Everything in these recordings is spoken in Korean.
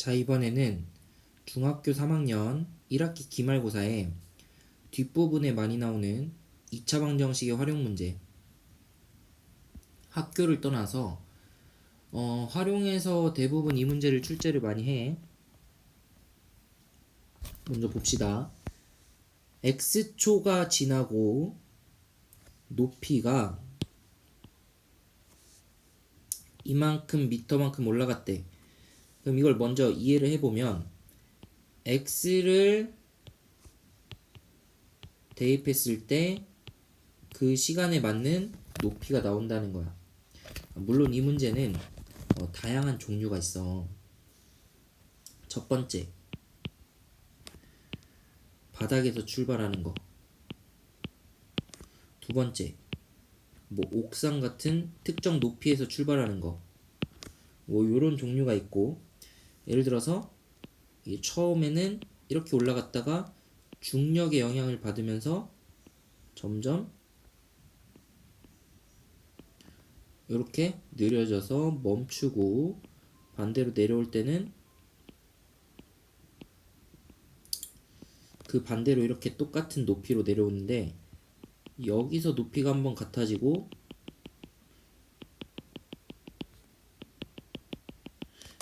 자, 이번에는 중학교 3학년 1학기 기말고사에 뒷부분에 많이 나오는 2차 방정식의 활용 문제. 학교를 떠나서 어, 활용해서 대부분 이 문제를 출제를 많이 해. 먼저 봅시다. x초가 지나고 높이가 이만큼 미터만큼 올라갔대. 그럼 이걸 먼저 이해를 해보면 x를 대입했을 때 그 시간에 맞는 높이가 나온다는 거야. 물론 이 문제는 어, 다양한 종류가 있어. 첫 번째, 바닥에서 출발하는 거. 두 번째, 뭐 옥상 같은 특정 높이에서 출발하는 거. 뭐 요런 종류가 있고 예를 들어서 이 처음에는 이렇게 올라갔다가 중력의 영향을 받으면서 점점 이렇게 느려져서 멈추고 반대로 내려올 때는 그 반대로 이렇게 똑같은 높이로 내려오는데 여기서 높이가 한번 같아지고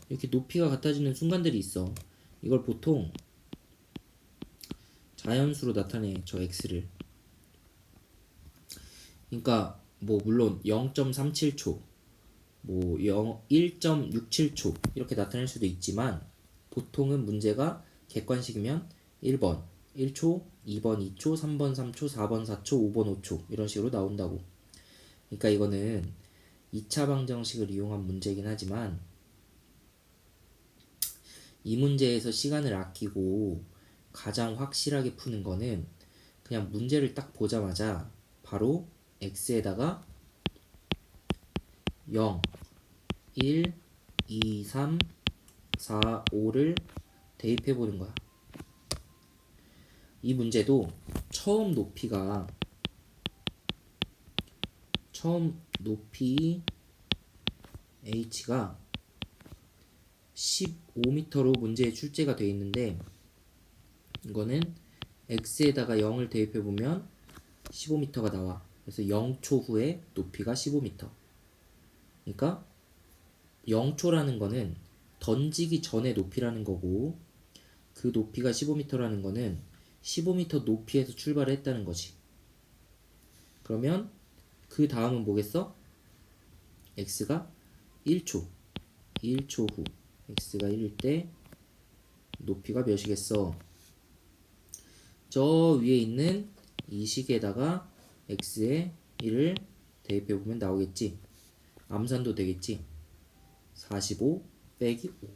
이렇게 높이가 같아지는 순간들이 있어. 이걸 보통 자연수로 나타내 저 x를. 그러니까 뭐 물론 0.37초, 뭐 0, 1.67초 이렇게 나타낼 수도 있지만 보통은 문제가 객관식이면 1번 1초, 2번 2초, 3번 3초, 4번 4초, 5번 5초 이런 식으로 나온다고. 그러니까 이거는 2차 방정식을 이용한 문제긴 하지만 이 문제에서 시간을 아끼고 가장 확실하게 푸는 거는 그냥 문제를 딱 보자마자 바로 x에다가 0, 1, 2, 3, 4, 5를 대입해 보는 거야. 이 문제도 처음 높이가 처음 높이 h가 15m로 문제에 출제가 되어 있는데 이거는 x에다가 0을 대입해 보면 15m가 나와. 그래서 0초 후에 높이가 15m. 그러니까 0초라는 거는 던지기 전의 높이라는 거고 그 높이가 15m라는 거는 15m 높이에서 출발을 했다는 거지. 그러면 그 다음은 뭐겠어? x가 1초. 1초 후. X가 1일 때 높이가 몇이겠어? 저 위에 있는 이 식에다가 x의 1을 대입해 보면 나오겠지. 암산도 되겠지. 45 빼기 5.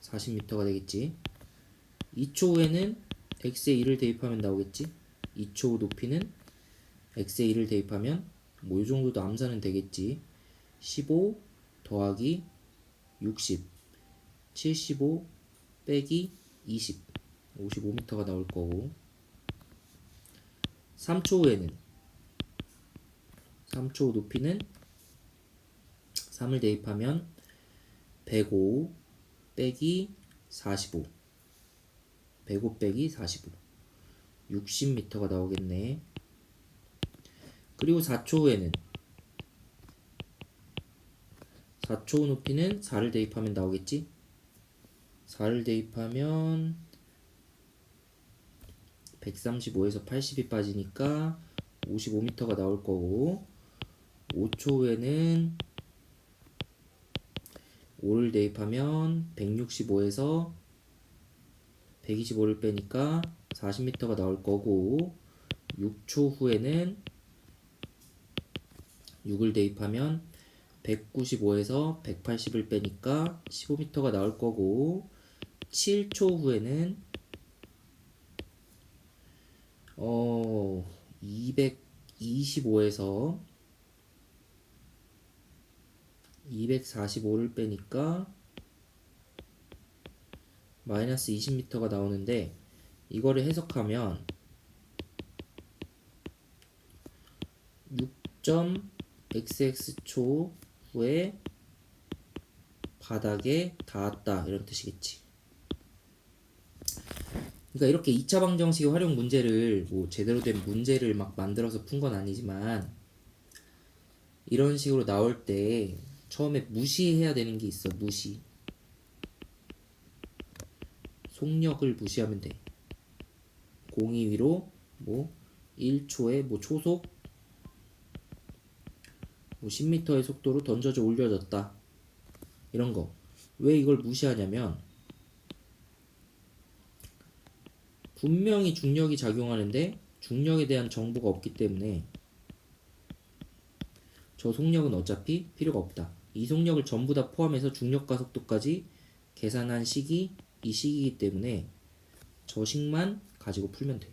40m가 되겠지. 2초 후에는 x의 1을 대입하면 나오겠지. 2초 후 높이는 x의 1을 대입하면 뭐 이 정도도 암산은 되겠지. 15 더하기 60 75 빼기 20 55m가 나올 거고. 3초 후에는 3초 후 높이는 3을 대입하면 105 빼기 45 105 빼기 45 60m가 나오겠네. 그리고 4초 후에는 4초 후 높이는 4를 대입하면 나오겠지? 4를 대입하면 135에서 80이 빠지니까 55m가 나올 거고 5초 후에는 5를 대입하면 165에서 125를 빼니까 40m가 나올 거고 6초 후에는 6을 대입하면 195에서 180을 빼니까 15m가 나올 거고 7초 후에는 어 225에서 245를 빼니까 마이너스 20m가 나오는데 이거를 해석하면 6.xx초 후에 바닥에 닿았다 이런 뜻이겠지. 그러니까 이렇게 2차 방정식의 활용 문제를 뭐 제대로 된 문제를 막 만들어서 푼 건 아니지만 이런 식으로 나올 때 처음에 무시해야 되는 게 있어 무시 속력을 무시하면 돼 공이 위로 뭐 1초에 뭐 초속 뭐 10m의 속도로 던져져 올려졌다 이런 거 왜 이걸 무시하냐면 분명히 중력이 작용하는데 중력에 대한 정보가 없기 때문에 저 속력은 어차피 필요가 없다. 이 속력을 전부 다 포함해서 중력과 속도까지 계산한 식이 이 식이기 때문에 저 식만 가지고 풀면 돼.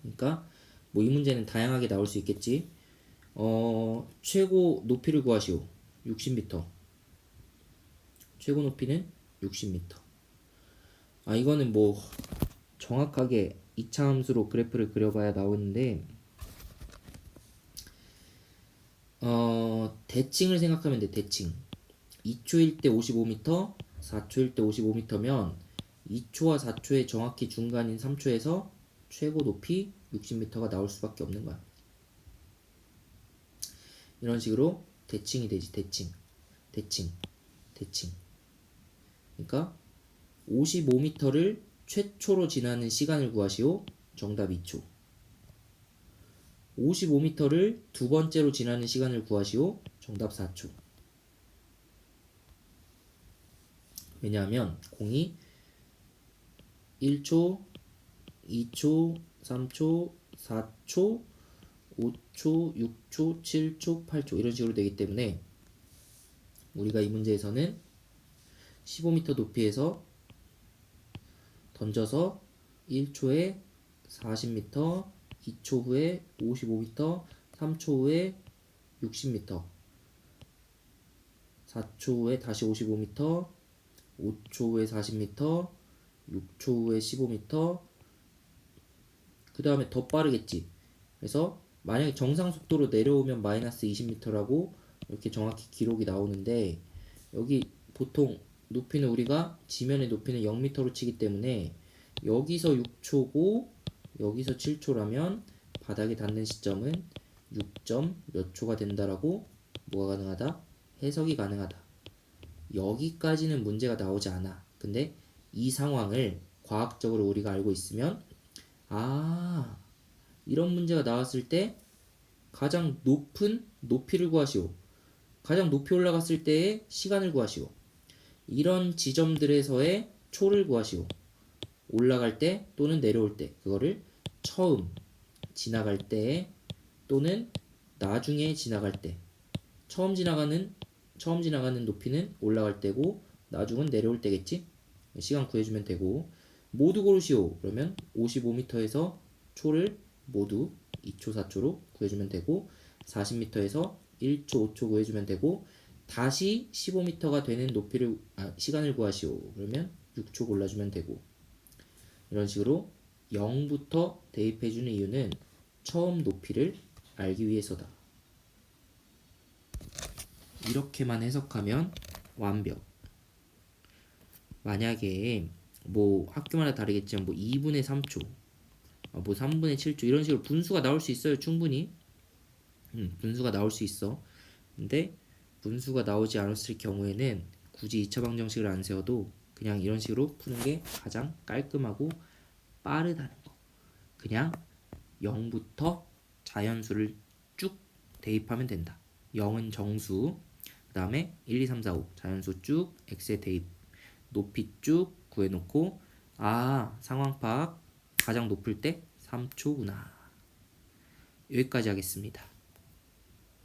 그러니까 뭐 이 문제는 다양하게 나올 수 있겠지. 어, 최고 높이를 구하시오. 60m. 최고 높이는 60m. 아, 이거는 뭐 정확하게 2차 함수로 그래프를 그려봐야 나오는데 어, 대칭을 생각하면 돼, 대칭. 2초일 때 55m, 4초일 때 55m면 2초와 4초의 정확히 중간인 3초에서 최고 높이 60m가 나올 수밖에 없는 거야. 이런 식으로 대칭이 되지, 대칭. 대칭. 대칭. 그러니까 55m를 최초로 지나는 시간을 구하시오. 정답 2초. 55m를 두 번째로 지나는 시간을 구하시오. 정답 4초. 왜냐하면 공이 1초, 2초, 3초, 4초, 5초, 6초, 7초, 8초 이런 식으로 되기 때문에 우리가 이 문제에서는 15m 높이에서 던져서 1초에 40m, 2초 후에 55m, 3초 후에 60m, 4초 후에 다시 55m, 5초 후에 40m, 6초 후에 15m, 그 다음에 더 빠르겠지. 그래서 만약에 정상 속도로 내려오면 마이너스 20m라고 이렇게 정확히 기록이 나오는데 여기 보통 높이는 우리가 지면의 높이는 0m로 치기 때문에 여기서 6초고 여기서 7초라면 바닥에 닿는 시점은 6점 몇 초가 된다라고 뭐가 가능하다? 해석이 가능하다. 여기까지는 문제가 나오지 않아. 근데 이 상황을 과학적으로 우리가 알고 있으면 아 이런 문제가 나왔을 때 가장 높은 높이를 구하시오. 가장 높이 올라갔을 때의 시간을 구하시오. 이런 지점들에서의 초를 구하시오. 올라갈 때 또는 내려올 때 그거를 처음 지나갈 때 또는 나중에 지나갈 때 처음 지나가는 처음 지나가는 높이는 올라갈 때고 나중은 내려올 때겠지 시간 구해주면 되고 모두 고르시오 그러면 55m에서 초를 모두 2초 4초로 구해주면 되고 40m에서 1초 5초 구해주면 되고 다시 15m가 되는 높이를 아, 시간을 구하시오 그러면 6초 골라주면 되고 이런 식으로 0부터 대입해주는 이유는 처음 높이를 알기 위해서다. 이렇게만 해석하면 완벽. 만약에 뭐 학교마다 다르겠지만 뭐 2분의 3초, 아, 뭐 3분의 7초 이런 식으로 분수가 나올 수 있어요. 충분히. 음, 분수가 나올 수 있어. 근데 분수가 나오지 않았을 경우에는 굳이 2차 방정식을 안 세워도 그냥 이런 식으로 푸는 게 가장 깔끔하고 빠르다는 거. 그냥 0부터 자연수를 쭉 대입하면 된다. 0은 정수, 그 다음에 1, 2, 3, 4, 5 자연수 쭉 x에 대입, 높이 쭉 구해놓고 아 상황 파악 가장 높을 때 3초구나. 여기까지 하겠습니다.